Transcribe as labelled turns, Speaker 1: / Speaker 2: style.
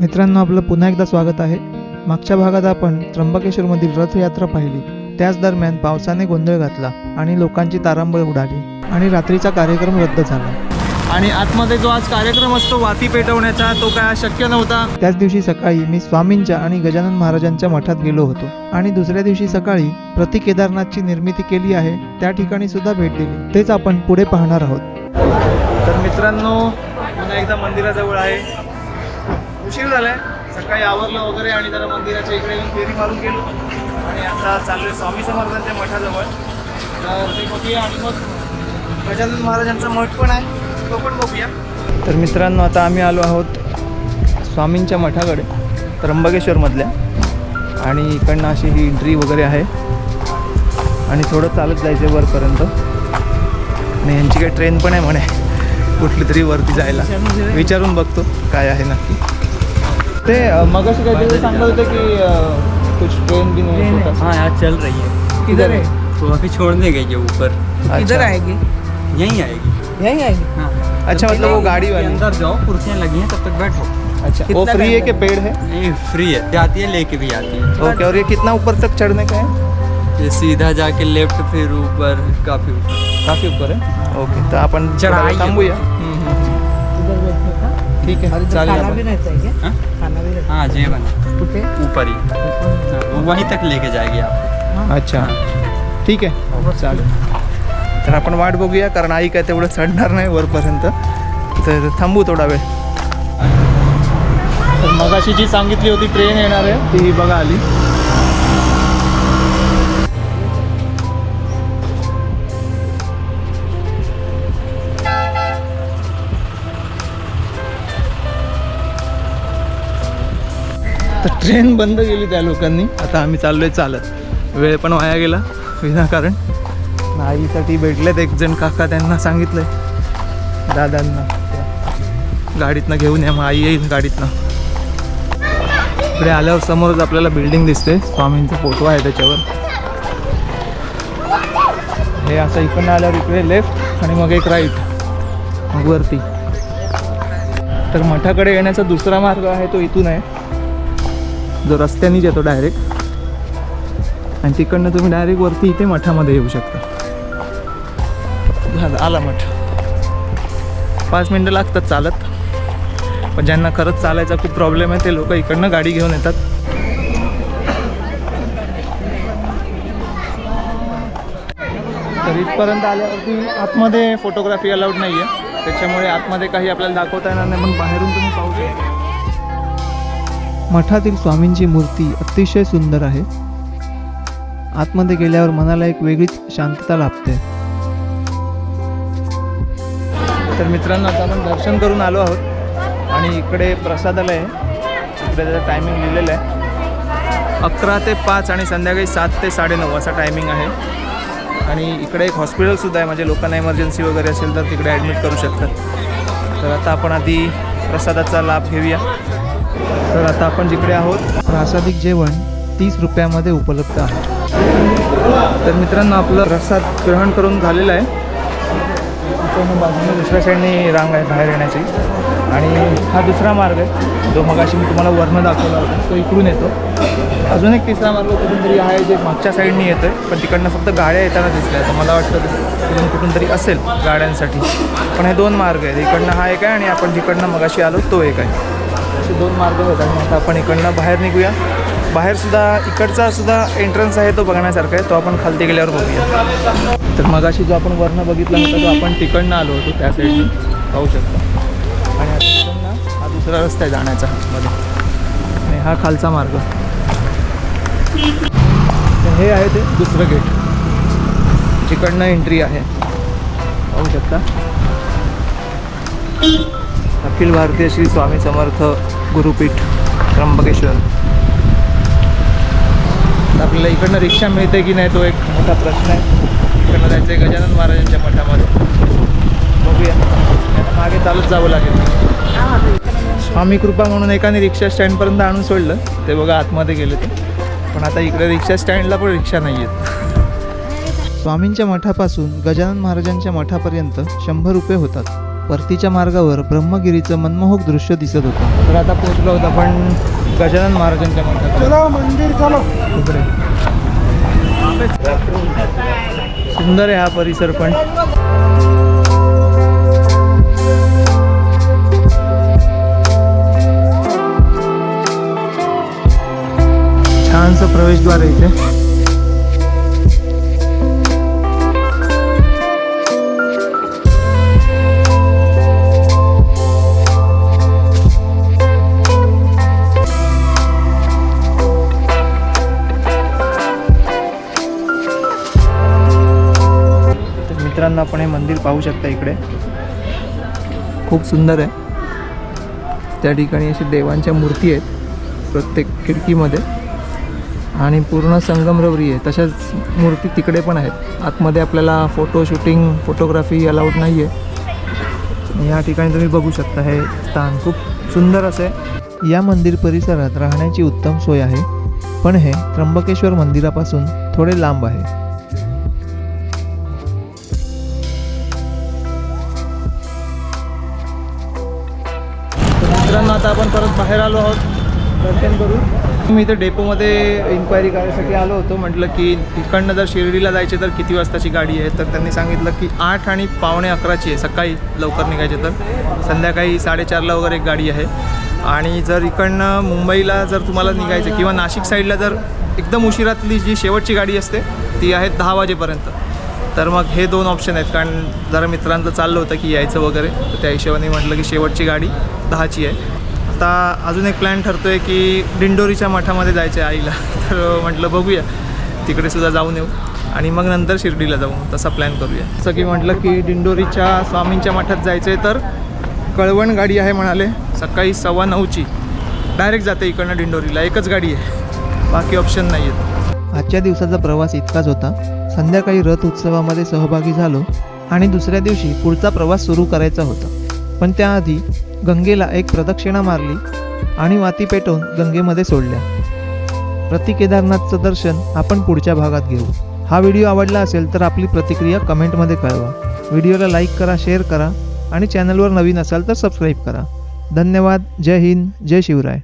Speaker 1: मित्रांनो आपलं पुन्हा एकदा स्वागत आहे. मागच्या भागात आपण त्र्यंबकेश्वरमधील रथयात्रा पाहिली. त्याच दरम्यान पावसाने गोंधळ घातला आणि लोकांची तारांबळ उडाली आणि रात्रीचा कार्यक्रम रद्द झाला.
Speaker 2: आणि आतमध्ये जो आज कार्यक्रम असतो वाती पेटवण्याचा तो काय शक्य नव्हता?
Speaker 1: त्याच दिवशी सकाळी मी स्वामींच्या आणि गजानन महाराजांच्या मठात गेलो होतो. आणि दुसऱ्या दिवशी सकाळी प्रति केदारनाथची निर्मिती केली आहे त्या ठिकाणी सुद्धा भेट दिली. तेच आपण पुढे पाहणार आहोत.
Speaker 2: तर मित्रांनो पुन्हा एकदा मंदिराजवळ आहे. उशीर झालाय. सकाळी आवरलं वगैरे आणि जरा मंदिराच्या इकडे येऊन फेरी मारून गेलो. आणि आता चाललोय स्वामी समर्थांच्या मठाजवळ. तर ते बघूया आणि मग गजानन महाराजांचा मठ पण आहे. तो पण बघूया. तर मित्रांनो आता आम्ही आलो आहोत स्वामींच्या मठाकडे त्र्यंबकेश्वरमधल्या. आणि इकडनं अशी ही एंट्री वगैरे आहे. आणि थोडं चालत जायचं आहे वरपर्यंत. आणि यांची काही ट्रेन पण आहे म्हणे. कुठली तरी वरती जायला. विचारून बघतो काय आहे नक्की. ते मग काहीतरी सांगत होते की कुछ ट्रेन भी नाही होता.
Speaker 3: हाँ यहाँ चल रही है।
Speaker 2: किधर है?
Speaker 3: तो अभी छोड़ने गई है ऊपर।
Speaker 2: अच्छा।
Speaker 4: आएगी?
Speaker 3: यहीं आएगी।
Speaker 4: यहीं आएगी?
Speaker 3: हाँ।
Speaker 2: अच्छा मतलब वो गाड़ी वाली।
Speaker 3: अंदर जाओ कुर्सियाँ लगी हैं तब तक बैठो।
Speaker 2: अच्छा वो फ्री है कि पेड है?
Speaker 3: नहीं फ्री है। जाती है लेके भी आती है।
Speaker 2: ओके और ये कितना ऊपर तक चढ़ने का है?
Speaker 3: ये सीधा जाके लेफ़्ट फिर ऊपर काफ़ी ऊपर।
Speaker 2: काफ़ी ऊपर है? ओके तो अपन
Speaker 3: चढाई.
Speaker 2: थांबूया।
Speaker 4: इधर बैठने का.
Speaker 2: ठीक आहे चालेल
Speaker 4: है?
Speaker 3: जेवन ऊपर। ही हाँ, वो वहीं तक लेके जाएगी आप।
Speaker 2: अच्छा। ठीक आहे चालेल तर आपण वाट बघूया कारण आई काय तेवढं चढणार नाही वरपर्यंत. तर थांबू थोडा वेळ. तर मगाशी जी सांगितली होती ट्रेन येणार आहे ती बघा आली. तर ट्रेन बंद केली त्या लोकांनी. आता आम्ही चाललोय चालत. वेळ पण वाया गेला विनाकारण आईसाठी भेटलेत एक जण काका त्यांना सांगितलंय. दादांना. गाडीतनं घेऊन या मग आई येईल गाडीतनं. इकडे आल्यावर समोरच आपल्याला बिल्डिंग दिसते स्वामींचा फोटो आहे त्याच्यावर. हे असं इकडनं आल्यावर इकडे लेफ्ट आणि मग एक राईट मग वरती. तर मठाकडे येण्याचा दुसरा मार्ग आहे तो इथून आहे. जो रस्त्यानेच येतो डायरेक्ट आणि तिकडनं तुम्ही डायरेक्ट वरती इथे मठामध्ये येऊ शकता. झालं आला मठ. पाच मिनटं लागतात चालत. पण ज्यांना खरंच चालायचा खूप प्रॉब्लेम आहे ते लोक इकडनं गाडी घेऊन येतात. तर इथपर्यंत आल्यावरती आतमध्ये फोटोग्राफी अलाउड नाही आहे त्याच्यामुळे आतमध्ये काही आपल्याला दाखवता येणार नाही. पण बाहेरून तुम्ही पाहू शकता.
Speaker 1: मठातील स्वामींची मूर्ती अतिशय सुंदर आहे. आतमध्ये गेल्यावर मनाला एक वेगळीच शांतता लाभते.
Speaker 2: तर मित्रांनो आता आपण दर्शन करून आलो आहोत. आणि इकडे प्रसादालय आहे. इकडे त्याचं टायमिंग लिहिलेलं आहे. अकरा ते पाच आणि संध्याकाळी सात ते साडेनऊ असा टायमिंग आहे. आणि इकडे एक हॉस्पिटलसुद्धा आहे. म्हणजे लोकांना इमर्जन्सी वगैरे असेल तर तिकडे ॲडमिट करू शकतात. तर आता आपण आधी प्रसादाचा लाभ घेऊया. तर आता आपण जिकडे आहोत
Speaker 1: प्रासादिक जेवण तीस रुपयामध्ये उपलब्ध आहे.
Speaker 2: तर मित्रांनो आपलं प्रसाद ग्रहण करून झालेलं आहे. बाजूने दुसऱ्या साईडने रांग आहे बाहेर येण्याची. आणि हा दुसरा मार्ग आहे. जो मगाशी मी तुम्हाला वर्ण दाखवला होता तो इकडून येतो. अजून एक तिसरा मार्ग कुठून तरी आहे जे मागच्या साईडने येतो आहे पण तिकडनं फक्त गाड्या येताना दिसल्या तर मला वाटतं तिकडून कुठून तरी असेल गाड्यांसाठी. पण हे दोन मार्ग आहेत. इकडनं हा एक आहे आणि आपण जिकडनं मगाशी आलो तो एक आहे. असे दोन मार्ग आहेत मग आता आपण इकडनं बाहेर निघूया. बाहेरसुद्धा इकडचा सुद्धा एंट्रन्स आहे तो बघण्यासारखा आहे. तो आपण खालती गेल्यावर बघूया. तर मगाशी जो आपण वरनं बघितला होता तो आपण तिकडनं आलो होतो. त्या साईडने पाहू शकतो. आणि हा दुसरा रस्ता आहे जाण्याचा मध्ये. आणि हा खालचा मार्ग. हे आहे ते दुसरं गेट जिकडनं एंट्री आहे. पाहू शकता. अखिल भारतीय श्री स्वामी समर्थ गुरुपीठ त्र्यंबकेश्वर. आपल्याला इकडनं रिक्षा मिळते की नाही तो एक मोठा प्रश्न आहे. इकडनं जायचं आहे गजानन महाराजांच्या मठामध्ये. बघूया. मागे चालत जावं लागेल. स्वामी कृपा म्हणून एकाने रिक्षा स्टँडपर्यंत आणून सोडलं. ते बघा आतमध्ये गेले ते. पण आता इकडे रिक्षा स्टँडला पण रिक्षा नाही आहेत
Speaker 1: स्वामींच्या मठापासून गजानन महाराजांच्या मठापर्यंत शंभर रुपये होतात. परतीच्या मार्गावर ब्रह्मगिरीचं मनमोहक दृश्य दिसत होतं.
Speaker 2: तर आता पोहोचलो आहोत आपण गजानन महाराजांच्या
Speaker 4: मंदिर
Speaker 2: सुंदर आहे हा परिसर पण. छानसं प्रवेशद्वार आहे इथे. मित्रांनो आपण हे मंदिर पाहू शकता इकडे. खूप सुंदर आहे. त्या ठिकाणी अशी देवांच्या मूर्ती आहेत प्रत्येक खिडकीमध्ये. आणि पूर्ण संगमरवरी आहे. तशाच मूर्ती तिकडे पण आहेत. आतमध्ये आपल्याला फोटो शूटिंग फोटोग्राफी अलाउड नाही आहे या ठिकाणी तुम्ही बघू शकता हे स्थान. खूप सुंदर असं. आहे
Speaker 1: या मंदिर परिसरात राहण्याची उत्तम सोय आहे. पण हे त्र्यंबकेश्वर मंदिरापासून थोडे लांब आहे.
Speaker 2: आता आपण परत बाहेर आलो आहोत. दर्शन करू. मी इथं डेपोमध्ये इन्क्वायरी करायसाठी आलो होतो. म्हटलं की इकडनं जर शिर्डीला जायचे तर किती वाजताची गाडी आहे? तर त्यांनी सांगितलं की आठ आणि पावणे अकराची आहे. सकाळी लवकर निघायचे तर. संध्याकाळी साडेचारला वगैरे एक गाडी आहे. आणि जर इकडनं मुंबईला जर तुम्हाला निघायचं किंवा नाशिक साईडला जर एकदम उशिरातली जी शेवटची गाडी असते ती आहे दहा वाजेपर्यंत. तर मग हे दोन ऑप्शन आहेत. कारण जरा मित्रांचं चाललं होतं की यायचं वगैरे. तर त्या हिशोबाने म्हटलं की शेवटची गाडी दहाची आहे. आता अजून एक प्लॅन ठरतो आहे की दिंडोरीच्या मठामध्ये जायचं आहे आईला. तर म्हटलं बघूया. तिकडे सुद्धा जाऊन येऊ. आणि मग नंतर शिर्डीला जाऊ. तसा प्लॅन करूया. जसं की म्हटलं की दिंडोरीच्या स्वामींच्या मठात जायचं आहे तर कळवण गाडी आहे म्हणाले. सकाळी सव्वा नऊची. डायरेक्ट जाते इकडनं दिंडोरीला. एकच गाडी आहे. बाकी ऑप्शन नाही आहेत
Speaker 1: आजच्या दिवसाचा प्रवास इतकाच होता. संध्याकाळी रथ उत्सवामध्ये सहभागी झालो आणि दुसऱ्या दिवशी पुढचा प्रवास सुरू करायचा होता. पण त्याआधी गंगेला एक प्रदक्षिणा मारली आणि वाती पेटवून गंगेमध्ये सोडल्या. प्रति केदारनाथचं दर्शन आपण पुढच्या भागात घेऊ. हा व्हिडिओ आवडला असेल तर आपली प्रतिक्रिया कमेंटमध्ये कळवा. व्हिडिओला लाईक करा शेअर करा आणि चॅनलवर नवीन असाल तर सबस्क्राईब करा. धन्यवाद. जय हिंद. जय शिवराय.